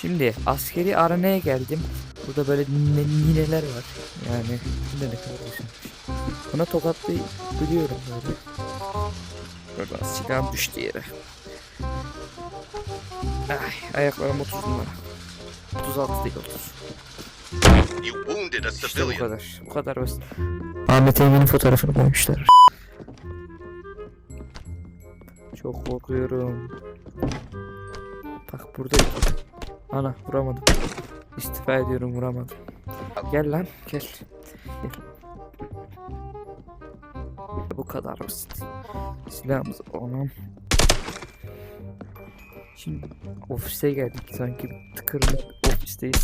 Şimdi askeri arenaya geldim. Burada böyle nine- nineler var. Yani da ne kadar güzelmiş. Buna tokatlayabiliyorum böyle. Böyle silahım düştü yere. Ay, ayaklarım 30 numara. 36 değil 30. You wounded a İşte bu kadar. Bu kadar basit. Ahmet Emin'in fotoğrafını koymuşlar. Çok korkuyorum. Bak burada. Ana vuramadım. İstifa ediyorum vuramadım. Gel lan gel. Bu kadar basit. Silahımızı alalım. Şimdi ofise geldik sanki tıkırma ofisteyiz.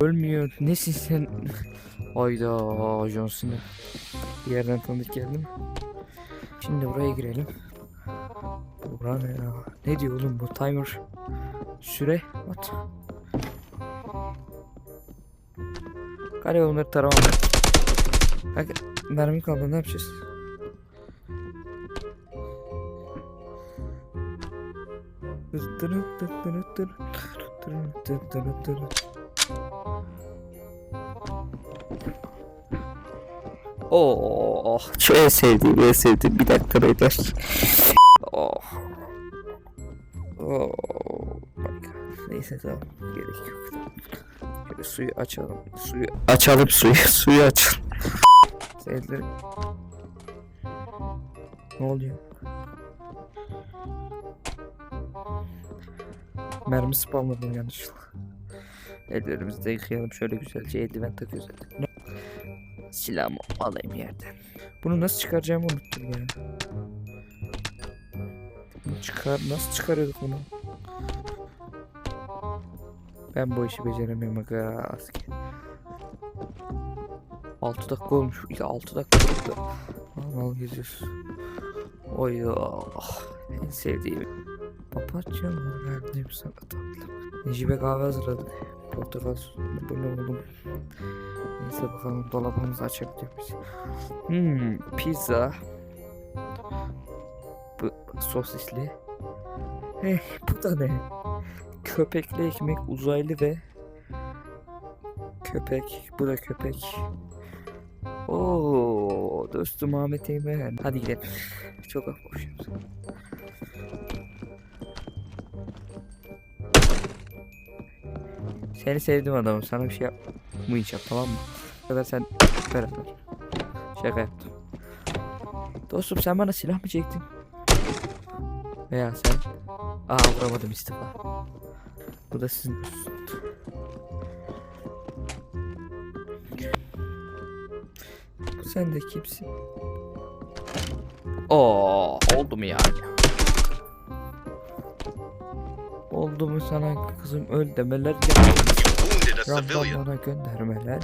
Ölmüyor. Nesin sen? Hayda John Cena. Bir yerden tanıdık geldi mi? Şimdi buraya girelim. Bura ne ya? Ne diyor oğlum bu timer? Süre? What? Galiba onları taramam. Bak mermi kaldı ne yapacağız? Oh, şu en sevdiğim, en sevdiğim. Bir dakika beyler. Oh. Oh. Neyse tamam. Gerek yok. Şöyle suyu açalım. Suyu açalım suyu. Suyu açalım. Elleri... Ne oluyor? Mermi spamladım yanlışlıkla. Ellerimizi de yıkayalım şöyle güzelce eldiven takıyoruz. Silahımı alayım yerden. Bunu nasıl çıkaracağımı unuttum ya. Bunu çıkar nasıl çıkarıyorduk bunu? Ben bu işi beceremiyorum aga asker. 6 dakika olmuş. Ya 6 dakika oldu. Al al geziyoruz. Oy oh, en sevdiğim. Papatya mı verdim sana tatlı. Necibe kahve hazırladık. Portakal suyu. Bu ne oğlum? Neyse bakalım dolabımızı açabiliyor muyuz? Hmm, pizza. Bu sosisli. Hey, bu da ne? Köpekli ekmek, uzaylı ve köpek. Bu da köpek. Oo, dostum Ahmet Eymen. Hadi gidelim. Çok boşuz. Seni sevdim adamım. Sana bir şey yapmayacağım tamam mı? Kadar sen beraber. Şaka yaptım. Dostum sen bana silah mı çektin? Veya sen... Aa vuramadım istifa. Bu da sizin... Sen de kimsin? Oo, oldu mu yani? Oldu mu sana kızım öl demeler geldi. You wounded a Ramdan civilian. bana göndermeler.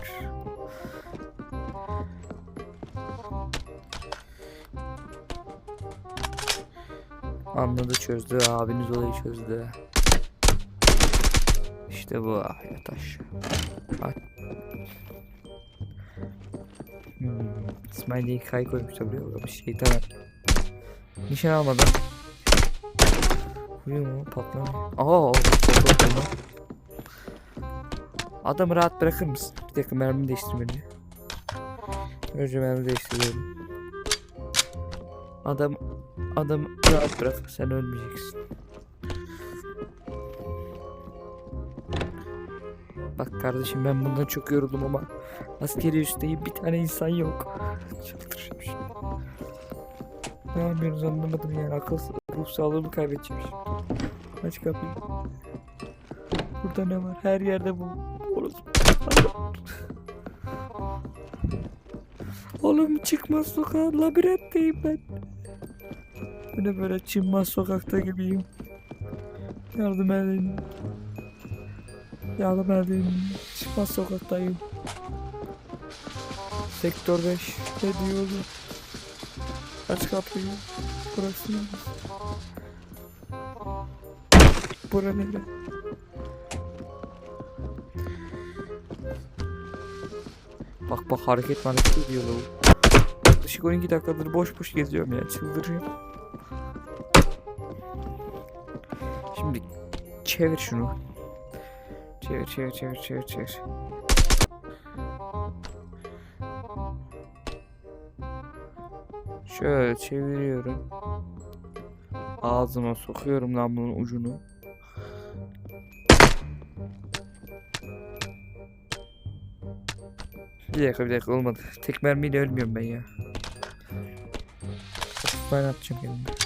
Anladı çözdü abiniz olayı çözdü. İşte bu yataş. Ay. Hmm. İsmail'i kay koymuşlar buraya uğramış şeytan. Nişan almadan. Vuruyor mu? Patlamıyor. Aa, patlamıyor. Adamı rahat bırakır mısın? Bir dakika mermi değiştirmeli. Önce mermi değiştiriyorum. Adam adam rahat bırak sen ölmeyeceksin. Bak kardeşim ben bundan çok yoruldum ama askeri üsteyim bir tane insan yok. Çıldıracağım şimdi. Ne yapıyoruz anlamadım yani akıl ruh sağlığımı kaybedeceğim şimdi. Aç kapıyı. Burada ne var? Her yerde bu. Orası. Oğlum çıkmaz sokağa labirentteyim ben. Bu ne böyle çıkmaz sokakta gibiyim. Yardım edin. Yardım edin. Çıkmaz sokaktayım. Sektör 5. Ne diyordu? Aç kapıyı. Burası ne? Bura nere? Bak bak hareket hareket ediyor. Yaklaşık 12 dakikadır boş boş geziyorum ya çıldırıyorum. Çevir şunu. Çevir çevir çevir çevir çevir. Şöyle çeviriyorum. Ağzıma sokuyorum namlunun ucunu. Bir dakika bir dakika olmadı. Tek mermiyle ölmüyorum ben ya. Ben atacağım kendime.